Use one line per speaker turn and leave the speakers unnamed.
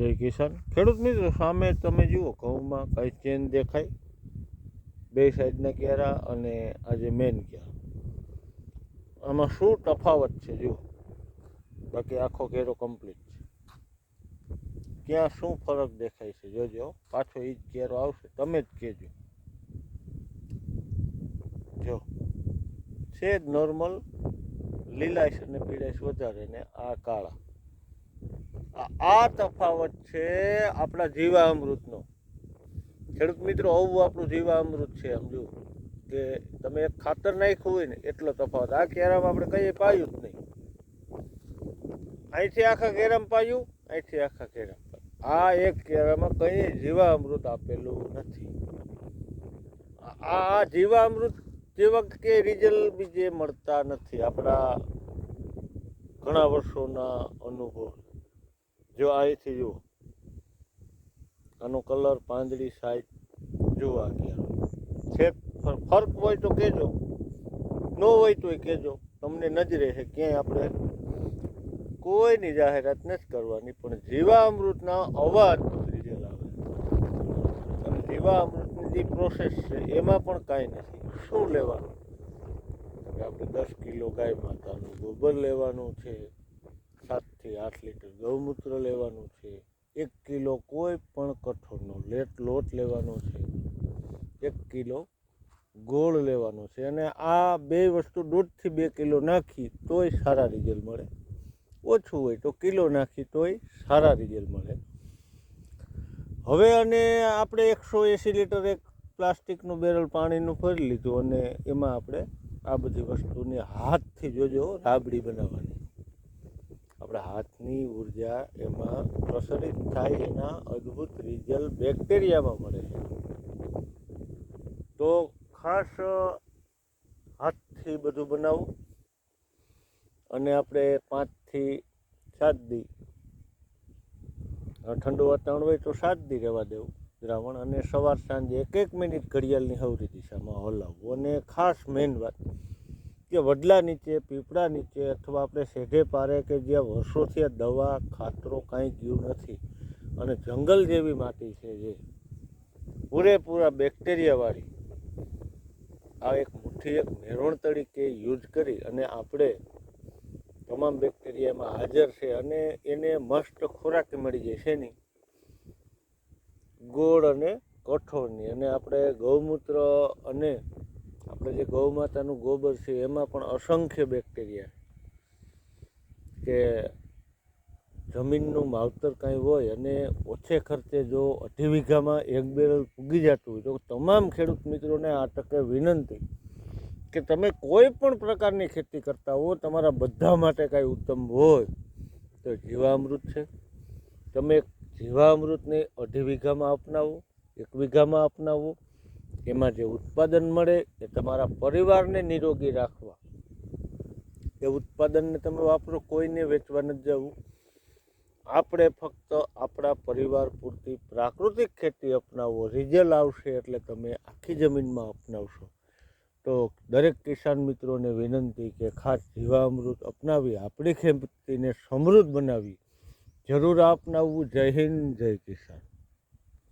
જય કિસાન. ખેડૂત મિત્રો, સામે તમે જુઓ, ઘઉંમાં કઈ ચેન દેખાય. બે સાઈડના કેરા અને આજે મેન કેરા આમાં શું તફાવત છે, જુઓ. બાકી આખો કેરો કમ્પ્લીટ છે. ક્યાં શું ફરક દેખાય છે, જોજો. પાછો એ જ કેરો આવશે, તમે જ કહેજો. જો. છે જ નોર્મલ લીલાશ અને પીળાશ વધારે ને આ કાળા. આ- તફાવત છે આપણા જીવામૃતનો. ખેડૂત મિત્રો, આવું આપણું જીવામૃત છે, સમજુ. કે તમે એક ખાતર નાખ્યું હોય ને, એટલો તફાવત. આ કેરામાં આપણે કઈ પાયું જ નહીં. અહીંથી આખા કેરામ પાયું, અહીંથી આખા કેરામ આ એક કેરામાં કઈ જીવામૃત આપેલું નથી. આ આ જીવામૃત જેવા કે રિઝલ્ટ બીજે મળતા નથી આપણા ઘણા વર્ષોના અનુભવ. જો અહીંથી જુઓ. આનો કલર પાંદડી સાઈડ જોવા ગયા. છે ફર- ફરક હોય તો કહેજો. ન હોય તોય કહેજો. તમને નજરે છે ક્યાંય આપણે કોઈની જાહેરાત નથી કરવાની, પણ જીવામૃતના અવાજ રિઝલ્ટ આવે અને જીવામૃતની જે પ્રોસેસ છે, એમાં પણ કાંઈ નથી. શું લેવાનું? આપણે દસ કિલો ગાય માતાનું ગોબર લેવાનું છે. સાતથી આઠ લીટર ગૌમૂત્ર લેવાનું છે. એક કિલો કોઈ પણ કઠોળનો લેટ લોટ લેવાનો છે. એક કિલો ગોળ લેવાનો છે. અને આ બે વસ્તુ દોઢથી બે કિલો નાખી તોય સારા રિઝલ્ટ મળે. ઓછું હોય તો કિલો નાખી તોય સારા રિઝલ્ટ મળે. હવે અને આપણે એકસો એંસી લીટર એક પ્લાસ્ટિકનું બેરલ પાણીનું ભરી લીધું અને એમાં આપણે આ બધી વસ્તુને હાથથી જોજો, રાબડી બનાવવાની. આપણા હાથની ઊર્જા એમાં પ્રસરિત થાય એના અદ્ભુત રિઝલ્ટ બેક્ટેરિયામાં મળે છે. તો ખાસ હાથથી બધું બનાવવું અને આપણે પાંચથી સાત દી ઠંડુ વાતાવરણ હોય તો સાત દી રહેવા દેવું દ્રાવણ અને સવાર સાંજે એક એક મિનિટ ઘડિયાળની હવરી દિશામાં હલાવવું. અને ખાસ મેઇન વાત કે વડલા નીચે, પીપળા નીચે અથવા આપણે શેઢે પારે કે જ્યાં વર્ષોથી આ દવા, ખાતરો કાંઈ ગયું નથી અને જંગલ જેવી માટી છે જે પૂરેપૂરા બેક્ટેરિયાવાળી. આ એક મુઠ્ઠી એક મેરણ તરીકે યુઝ કરી અને આપણે તમામ બેક્ટેરિયામાં હાજર છે અને એને મસ્ત ખોરાક મળી જાય છે નહીં. ગોળ અને કઠોળની અને આપણે ગૌમૂત્ર અને આપણે જે ગૌ માતાનું ગોબર છે, એમાં પણ અસંખ્ય બેક્ટેરિયા કે જમીનનું માવતર કાંઈ હોય અને ઓછે ખર્ચે જો અઢી વીઘામાં એક બેરલ પૂગી જતું હોય, તો તમામ ખેડૂત મિત્રોને આ તકે વિનંતી કે તમે કોઈ પણ પ્રકારની ખેતી કરતા હો, તમારા બધા માટે કાંઈ ઉત્તમ હોય તો જીવામૃત છે. તમે જીવામૃતને અઢી વીઘામાં અપનાવો, એક વીઘામાં અપનાવો એમાં જે ઉત્પાદન મળે એ તમારા પરિવારને નિરોગી રાખવા. એ ઉત્પાદનને તમે વાપરો, કોઈને વેચવા નથી જવું. આપણે ફક્ત આપણા પરિવાર પૂરતી પ્રાકૃતિક ખેતી અપનાવો રિઝલ્ટ આવશે એટલે તમે આખી જમીનમાં અપનાવશો. તો દરેક કિસાન મિત્રોને વિનંતી કે ખાસ જીવામૃત અપનાવી, આપણી ખેતીને સમૃદ્ધ બનાવી. જરૂર અપનાવવું. જય હિન્દ, જય કિસાન.